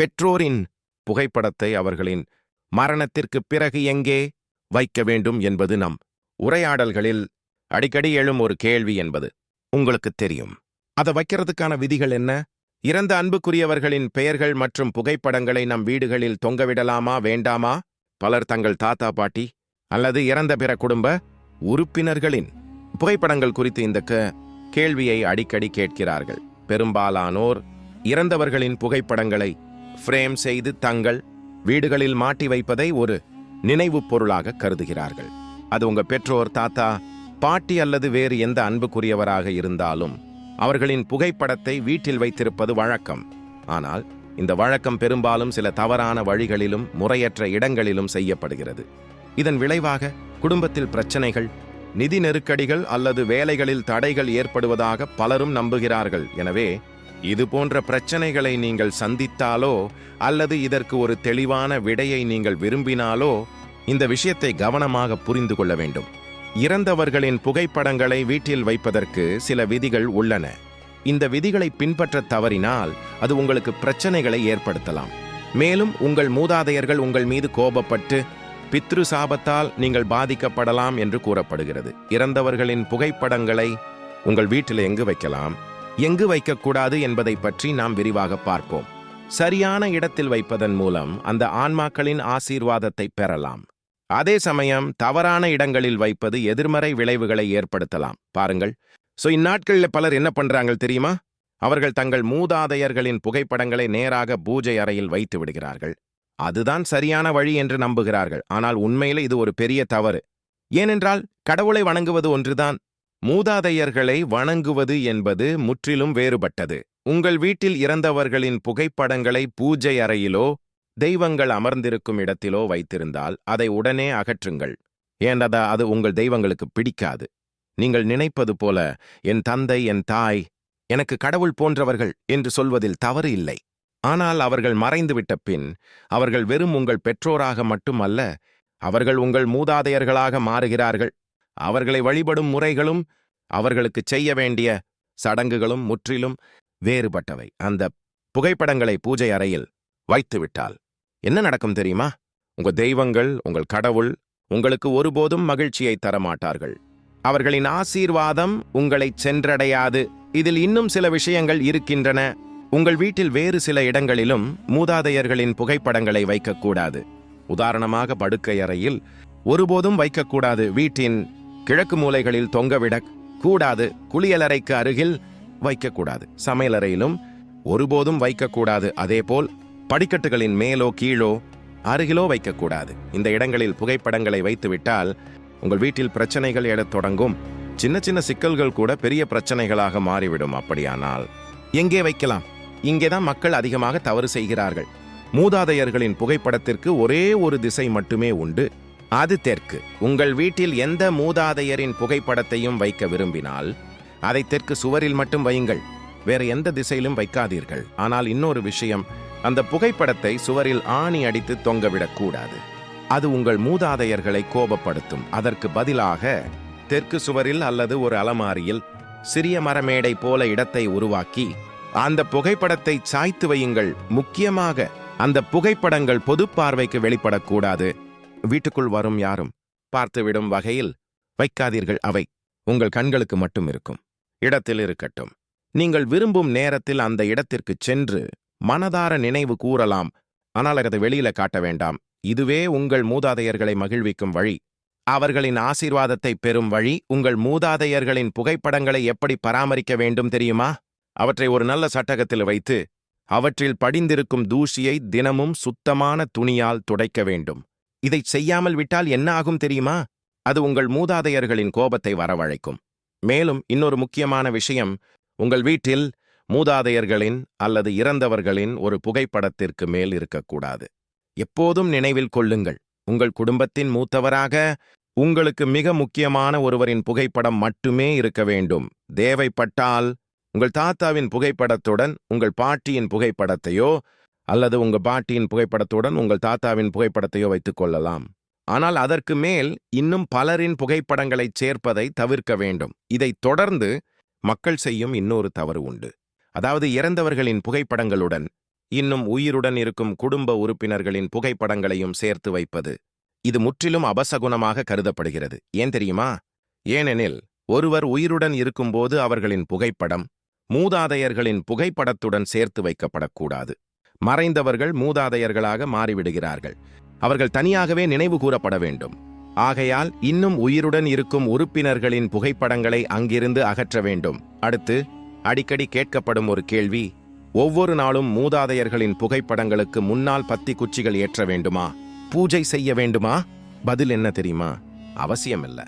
பெற்றோரின் புகைப்படத்தை அவர்களின் மரணத்திற்குப் பிறகு எங்கே வைக்க வேண்டும் என்பது நம் உரையாடல்களில் அடிக்கடி எழும் ஒரு கேள்வி என்பது. உங்களுக்கு தெரியும். அதை வைக்கிறதுக்கான விதிகள் என்ன? இறந்த அன்புக்குரியவர்களின் பெயர்கள் மற்றும் புகைப்படங்களை நம் வீடுகளில் தொங்கவிடலாமா வேண்டாமா? பலர் தங்கள் தாத்தா பாட்டி அல்லது இறந்த பிற குடும்ப உறுப்பினர்களின் புகைப்படங்கள் குறித்து இந்த கேள்வியை அடிக்கடி கேட்கிறார்கள். பெரும்பாலானோர் இறந்தவர்களின் புகைப்படங்களை ஃப்ரேம் செய்து தங்கள் வீடுகளில் மாட்டி வைப்பதை ஒரு நினைவுப் பொருளாக கருதுகிறார்கள். அது உங்க பெற்றோர் தாத்தா பாட்டி அல்லது வேறு எந்த அன்புக்குரியவராக இருந்தாலும் அவர்களின் புகைப்படத்தை வீட்டில் வைத்திருப்பது வழக்கம். ஆனால் இந்த வழக்கம் பெரும்பாலும் சில தவறான வழிகளிலும் முறையற்ற இடங்களிலும் செய்யப்படுகிறது. இதன் விளைவாக குடும்பத்தில் பிரச்சனைகள் நிதி நெருக்கடிகள் அல்லது வேலைகளில் தடைகள் ஏற்படுவதாக பலரும் நம்புகிறார்கள். எனவே இது போன்ற பிரச்சனைகளை நீங்கள் சந்தித்தாலோ அல்லது இதற்கு ஒரு தெளிவான விடையை நீங்கள் விரும்பினாலோ இந்த விஷயத்தை கவனமாக புரிந்து கொள்ள வேண்டும். இறந்தவர்களின் புகைப்படங்களை வீட்டில் வைப்பதற்கு சில விதிகள் உள்ளன. இந்த விதிகளை பின்பற்ற தவறினால் அது உங்களுக்கு பிரச்சனைகளை ஏற்படுத்தலாம். மேலும் உங்கள் மூதாதையர்கள் உங்கள் மீது கோபப்பட்டு பித்ரு சாபத்தால் நீங்கள் பாதிக்கப்படலாம் என்று கூறப்படுகிறது. இறந்தவர்களின் புகைப்படங்களை உங்கள் வீட்டில் எங்கு வைக்கலாம்? எங்கு வைக்கக்கூடாது என்பதை பற்றி நாம் விரிவாக பார்ப்போம். சரியான இடத்தில் வைப்பதன் மூலம் அந்த ஆன்மாக்களின் ஆசீர்வாதத்தை பெறலாம். அதே சமயம் தவறான இடங்களில் வைப்பது எதிர்மறை விளைவுகளை ஏற்படுத்தலாம். பாருங்கள் சோ இந்நாட்களில் பலர் என்ன பண்றாங்க தெரியுமா? அவர்கள் தங்கள் மூதாதையர்களின் புகைப்படங்களை நேராக பூஜை அறையில் வைத்து விடுகிறார்கள். அதுதான் சரியான வழி என்று நம்புகிறார்கள். ஆனால் உண்மையில் இது ஒரு பெரிய தவறு. ஏனென்றால் கடவுளை வணங்குவது ஒன்றுதான் மூதாதையர்களை வணங்குவது என்பது முற்றிலும் வேறுபட்டது. உங்கள் வீட்டில் இறந்தவர்களின் புகைப்படங்களை பூஜை அறையிலோ தெய்வங்கள் அமர்ந்திருக்கும் இடத்திலோ வைத்திருந்தால் அதை உடனே அகற்றுங்கள். ஏனதா அது உங்கள் தெய்வங்களுக்கு பிடிக்காது. நீங்கள் நினைப்பது போல என் தந்தை என் தாய் எனக்கு கடவுள் போன்றவர்கள் என்று சொல்வதில் தவறு இல்லை. ஆனால் அவர்கள் மறைந்துவிட்ட பின் அவர்கள் வெறும் உங்கள் பெற்றோராக மட்டுமல்ல அவர்கள் உங்கள் மூதாதையர்களாக மாறுகிறார்கள். அவர்களை வழிபடும் முறைகளும் அவர்களுக்கு செய்ய வேண்டிய சடங்குகளும் முற்றிலும் வேறுபட்டவை. அந்த புகைப்படங்களை பூஜை அறையில் வைத்துவிட்டால் என்ன நடக்கும் தெரியுமா? உங்க தெய்வங்கள் உங்கள் கடவுள் உங்களுக்கு ஒருபோதும் மகிழ்ச்சியை தரமாட்டார்கள். அவர்களின் ஆசீர்வாதம் உங்களை சென்றடையாது. இதில் இன்னும் சில விஷயங்கள் இருக்கின்றன. உங்கள் வீட்டில் வேறு சில இடங்களிலும் மூதாதையர்களின் புகைப்படங்களை வைக்கக்கூடாது. உதாரணமாக படுக்கை அறையில் ஒருபோதும் வைக்கக்கூடாது. வீட்டின் கிழக்கு மூலைகளில் தொங்கவிடக் கூடாது. குளியலறைக்கு அருகில் வைக்கக்கூடாது. சமையலறையிலும் ஒருபோதும் வைக்கக்கூடாது. அதேபோல் படிக்கட்டுகளின் மேலோ கீழோ அருகிலோ வைக்கக்கூடாது. இந்த இடங்களில் புகைப்படங்களை வைத்துவிட்டால் உங்கள் வீட்டில் பிரச்சனைகள் எழத் தொடங்கும். சின்ன சின்ன சிக்கல்கள் கூட பெரிய பிரச்சனைகளாக மாறிவிடும் அப்படியானால் எங்கே வைக்கலாம்? இங்கேதான் மக்கள் அதிகமாக தவறு செய்கிறார்கள். மூதாதையர்களின் புகைப்படத்திற்கு ஒரே ஒரு திசை மட்டுமே உண்டு. அது தெற்கு. உங்கள் வீட்டில் எந்த மூதாதையரின் புகைப்படத்தையும் வைக்க விரும்பினால் அதை தெற்கு சுவரில் மட்டும் வையுங்கள். வேற எந்த திசையிலும் வைக்காதீர்கள். ஆனால் இன்னொரு விஷயம் அந்த புகைப்படத்தை சுவரில் ஆணி அடித்து தொங்கவிடக்கூடாது அது உங்கள் மூதாதையர்களை கோபப்படுத்தும். அதற்கு பதிலாக தெற்கு சுவரில் அல்லது ஒரு அலமாரியில் சிறிய மரமேடை போல இடத்தை உருவாக்கி அந்த புகைப்படத்தை சாய்த்து வையுங்கள். முக்கியமாக அந்த புகைப்படங்கள் பொது பார்வைக்கு வெளிப்படக்கூடாது வீட்டுக்குள் வரும் யாரும் பார்த்துவிடும் வகையில் வைக்காதீர்கள் அவை உங்கள் கண்களுக்கு மட்டும் இருக்கும். இடத்தில் இருக்கட்டும். நீங்கள் விரும்பும் நேரத்தில் அந்த இடத்திற்குச் சென்று மனதார நினைவு கூறலாம். ஆனால் அதை வெளியில காட்ட வேண்டாம். இதுவே உங்கள் மூதாதையர்களை மகிழ்விக்கும் வழி. அவர்களின் ஆசீர்வாதத்தை பெறும் வழி. உங்கள் மூதாதையர்களின் புகைப்படங்களை எப்படி பராமரிக்க வேண்டும் தெரியுமா? அவற்றை ஒரு நல்ல சட்டகத்தில் வைத்து அவற்றில் படிந்திருக்கும் தூசியை தினமும் சுத்தமான துணியால் துடைக்க வேண்டும். இதைச் செய்யாமல் விட்டால் என்ன ஆகும் தெரியுமா? அது உங்கள் மூதாதையர்களின் கோபத்தை வரவழைக்கும். மேலும் இன்னொரு முக்கியமான விஷயம் உங்கள் வீட்டில் மூதாதையர்களின் அல்லது இறந்தவர்களின் ஒரு புகைப்படத்திற்கு மேல் இருக்கக்கூடாது. எப்போதும் நினைவில் கொள்ளுங்கள் உங்கள் குடும்பத்தின் மூத்தவராக உங்களுக்கு மிக முக்கியமான ஒருவரின் புகைப்படம் மட்டுமே இருக்க வேண்டும். தேவைப்பட்டால் உங்கள் தாத்தாவின் புகைப்படத்துடன் உங்கள் பாட்டியின் புகைப்படத்தையோ அல்லது உங்க பாட்டியின் புகைப்படத்துடன் உங்கள் தாத்தாவின் புகைப்படத்தையோ வைத்துக் கொள்ளலாம். ஆனால் அதற்கு மேல் இன்னும் பலரின் புகைப்படங்களை சேர்ப்பதை தவிர்க்க வேண்டும். இதைத் தொடர்ந்து மக்கள் செய்யும் இன்னொரு தவறு உண்டு. அதாவது இறந்தவர்களின் புகைப்படங்களுடன் இன்னும் உயிருடன் இருக்கும் குடும்ப உறுப்பினர்களின் புகைப்படங்களையும் சேர்த்து வைப்பது இது முற்றிலும் அபசகுணமாக கருதப்படுகிறது. ஏன் தெரியுமா? ஏனெனில் ஒருவர் உயிருடன் இருக்கும்போது அவர்களின் புகைப்படம் மூதாதையர்களின் புகைப்படத்துடன் சேர்த்து வைக்கப்படக்கூடாது. மறைந்தவர்கள் மூதாதையர்களாக மாறிவிடுகிறார்கள். அவர்கள் தனியாகவே நினைவு கூறப்பட வேண்டும். ஆகையால் இன்னும் உயிருடன் இருக்கும் உறுப்பினர்களின் புகைப்படங்களை அங்கிருந்து அகற்ற வேண்டும். அடுத்து அடிக்கடி கேட்கப்படும் ஒரு கேள்வி ஒவ்வொரு நாளும் மூதாதையர்களின் புகைப்படங்களுக்கு முன்னால் பத்தி குச்சிகள் ஏற்ற வேண்டுமா? பூஜை செய்ய வேண்டுமா? பதில் என்ன தெரியுமா? அவசியமில்ல.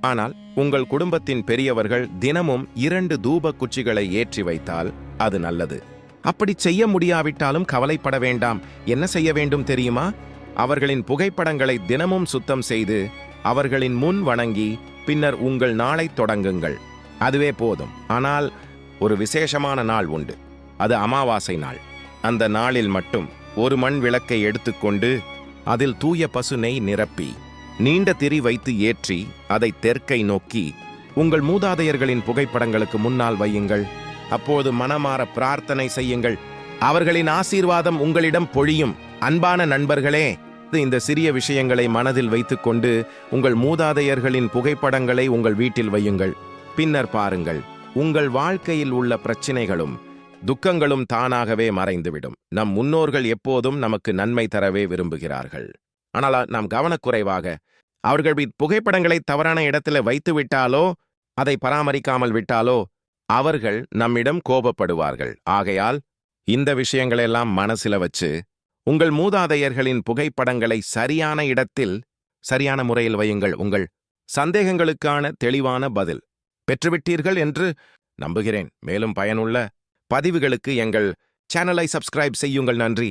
ஆனால் உங்கள் குடும்பத்தின் பெரியவர்கள் தினமும் இரண்டு தூப குச்சிகளை ஏற்றி வைத்தால் அது நல்லது. அப்படி செய்ய முடியாவிட்டாலும் கவலைப்பட வேண்டாம். என்ன செய்ய வேண்டும் தெரியுமா? அவர்களின் புகைப்படங்களை தினமும் சுத்தம் செய்து அவர்களின் முன் வணங்கி பின்னர் உங்கள் நாளை தொடங்குங்கள். அதுவே போதும். ஆனால் ஒரு விசேஷமான நாள் உண்டு. அது அமாவாசை நாள். அந்த நாளில் மட்டும் ஒரு மண் விளக்கை எடுத்துக்கொண்டு அதில் தூய பசு நெய் நிரப்பி நீண்ட திரி வைத்து ஏற்றி அதை தெற்கை நோக்கி உங்கள் மூதாதையர்களின் புகைப்படங்களுக்கு முன்னால் வையுங்கள். அப்போது மனமாற பிரார்த்தனை செய்யுங்கள். அவர்களின் ஆசீர்வாதம் உங்களிடம் பொழியும். அன்பான நண்பர்களே இந்த சிறிய விஷயங்களை மனதில் வைத்துக்கொண்டு உங்கள் மூதாதையர்களின் புகைப்படங்களை உங்கள் வீட்டில் வையுங்கள். பின்னர் பாருங்கள் உங்கள் வாழ்க்கையில் உள்ள பிரச்சினைகளும் துக்கங்களும் தானாகவே மறைந்துவிடும். நம் முன்னோர்கள் எப்போதும் நமக்கு நன்மை தரவே விரும்புகிறார்கள். ஆனால் நாம் கவனக்குறைவாக அவர்கள் புகைப்படங்களை தவறான இடத்துல வைத்து விட்டாலோ அதை பராமரிக்காமல் விட்டாலோ அவர்கள் நம்மிடம் கோபப்படுவார்கள். ஆகையால் இந்த விஷயங்களெல்லாம் மனசில வச்சு உங்கள் மூதாதையர்களின் புகைப்படங்களை சரியான இடத்தில் சரியான முறையில் வையுங்கள். உங்கள் சந்தேகங்களுக்கான தெளிவான பதில். பெற்றுவிட்டீர்கள் என்று நம்புகிறேன். மேலும் பயனுள்ள பதிவுகளுக்கு எங்கள் சேனலை சப்ஸ்கிரைப் செய்யுங்கள். நன்றி.